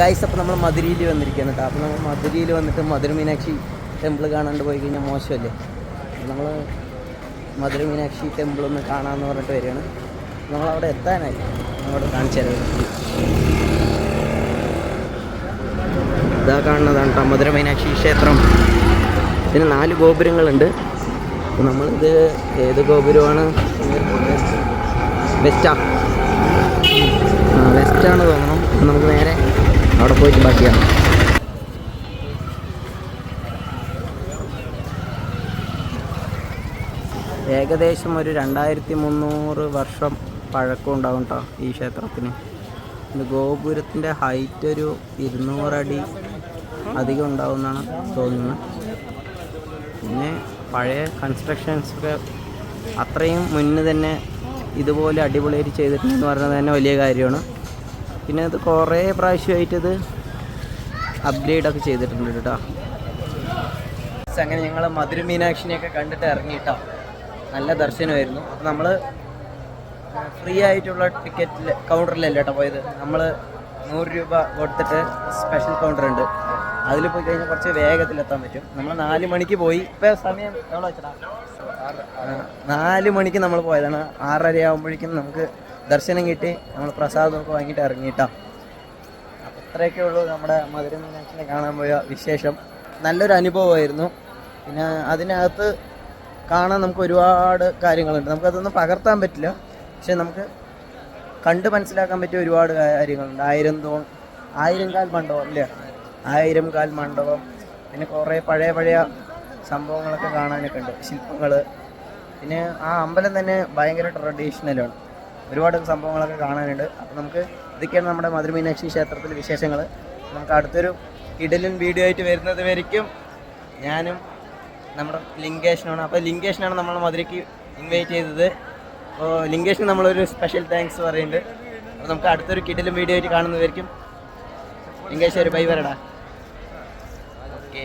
Guys അപ്പോൾ നമ്മൾ മധുരയിൽ വന്നിരിക്കുകയാണ് കേട്ടോ. അപ്പോൾ നമ്മൾ മധുരയിൽ വന്നിട്ട് മധുര മീനാക്ഷി ടെമ്പിൾ കാണാണ്ട് പോയി കഴിഞ്ഞാൽ മോശമല്ലേ? നമ്മൾ മധുര മീനാക്ഷി ടെമ്പിൾ ഒന്ന് കാണാമെന്ന് പറഞ്ഞിട്ട് വരികയാണ്. നമ്മളവിടെ എത്താനായി. അവിടെ കാണിച്ചു തരാം. ഇതാ കാണുന്നതാണ് കേട്ടോ മധുര മീനാക്ഷി ക്ഷേത്രം. ഇതിന് നാല് ഗോപുരങ്ങളുണ്ട്. നമ്മളിത് ഏത് ഗോപുരമാണ്? വെസ്റ്റാ. വെസ്റ്റാണ് തോന്നണം. നമുക്ക് നേരെ അവിടെ പോയിട്ട് ബാക്കിയാണ് ഏകദേശം ഒരു രണ്ടായിരത്തി മുന്നൂറ് വർഷം പഴക്കം ഉണ്ടാവും കേട്ടോ ഈ ക്ഷേത്രത്തിന്. ഇത് ഗോപുരത്തിന്റെ ഹൈറ്റ് ഒരു ഇരുന്നൂറടി അധികം ഉണ്ടാവും എന്നാണ് തോന്നുന്നത്. പിന്നെ പഴയ കൺസ്ട്രക്ഷൻസ് ഒക്കെ അത്രയും മുന്നേ തന്നെ ഇതുപോലെ അടിപൊളിയായിട്ട് ചെയ്തിട്ടുണ്ടെന്ന് പറഞ്ഞത് തന്നെ വലിയ കാര്യമാണ്. പിന്നെ ഇത് കുറേ പ്രാവശ്യമായിട്ട് ഇത് അപ്ഗ്രേഡ് ഒക്കെ ചെയ്തിട്ടുണ്ട് കേട്ടോ അങ്ങനെ ഞങ്ങൾ മധുര മീനാക്ഷിനെയൊക്കെ കണ്ടിട്ട് ഇറങ്ങിയിട്ടോ നല്ല ദർശനമായിരുന്നു. അപ്പോൾ നമ്മൾ ഫ്രീ ആയിട്ടുള്ള ടിക്കറ്റിൽ കൗണ്ടറിലല്ല കേട്ടോ പോയത്. നമ്മൾ നൂറ് രൂപ കൊടുത്തിട്ട് സ്പെഷ്യൽ കൗണ്ടർ ഉണ്ട്. അതിൽ പോയി കഴിഞ്ഞാൽ കുറച്ച് വേഗത്തിലെത്താൻ പറ്റും. നമ്മൾ നാല് മണിക്ക് പോയി. ഇപ്പം സമയം എവിടെ വെച്ചാ നാല് മണിക്ക് നമ്മൾ പോയതാണ്. ആറര ആകുമ്പോഴേക്കും നമുക്ക് ദർശനം കിട്ടി. നമ്മൾ പ്രസാദമൊക്കെ വാങ്ങിയിട്ട് ഇറങ്ങിയിട്ടാം. അപ്പം ഇത്രയൊക്കെ ഉള്ളൂ നമ്മുടെ മധുര മീനാക്ഷിനെ കാണാൻ പോയ വിശേഷം. നല്ലൊരു അനുഭവമായിരുന്നു. പിന്നെ അതിനകത്ത് കാണാൻ നമുക്ക് ഒരുപാട് കാര്യങ്ങളുണ്ട്. നമുക്കതൊന്നും പകർത്താൻ പറ്റില്ല. പക്ഷെ നമുക്ക് കണ്ട് മനസ്സിലാക്കാൻ പറ്റിയ ഒരുപാട് കാര്യങ്ങളുണ്ട്. ആയിരം തോൺ ആയിരം കാൽ മണ്ഡപം അല്ലേ? ആയിരം കാൽ മണ്ഡപം. പിന്നെ കുറേ പഴയ പഴയ സംഭവങ്ങളൊക്കെ കാണാനൊക്കെ ഉണ്ട്. ശില്പങ്ങൾ പിന്നെ ആ അമ്പലം തന്നെ ഭയങ്കര ട്രഡീഷണലാണ് ഒരുപാട് സംഭവങ്ങളൊക്കെ കാണാനുണ്ട്. അപ്പോൾ നമുക്ക് ഇതൊക്കെയാണ് നമ്മുടെ മധുരമീനാക്ഷി ക്ഷേത്രത്തിലെ വിശേഷങ്ങൾ നമുക്ക് അടുത്തൊരു ഇഡലിൻ വീഡിയോ ആയിട്ട് വരുന്നത് വരയ്ക്കും. ഞാനും നമ്മുടെ ലിങ്കേഷനാണ് അപ്പോൾ ലിങ്കേഷനാണ് നമ്മൾ മധുരയ്ക്ക് ഇൻവൈറ്റ് ചെയ്തത്. അപ്പോൾ ലിങ്കേഷന് നമ്മളൊരു സ്പെഷ്യൽ താങ്ക്സ് പറയുന്നുണ്ട്. അപ്പോൾ നമുക്ക് അടുത്തൊരു കിടലും വീഡിയോ ആയിട്ട് കാണുന്നതായിരിക്കും ലിങ്കേഷ് ഒരു ബൈ വരടാ ഓക്കെ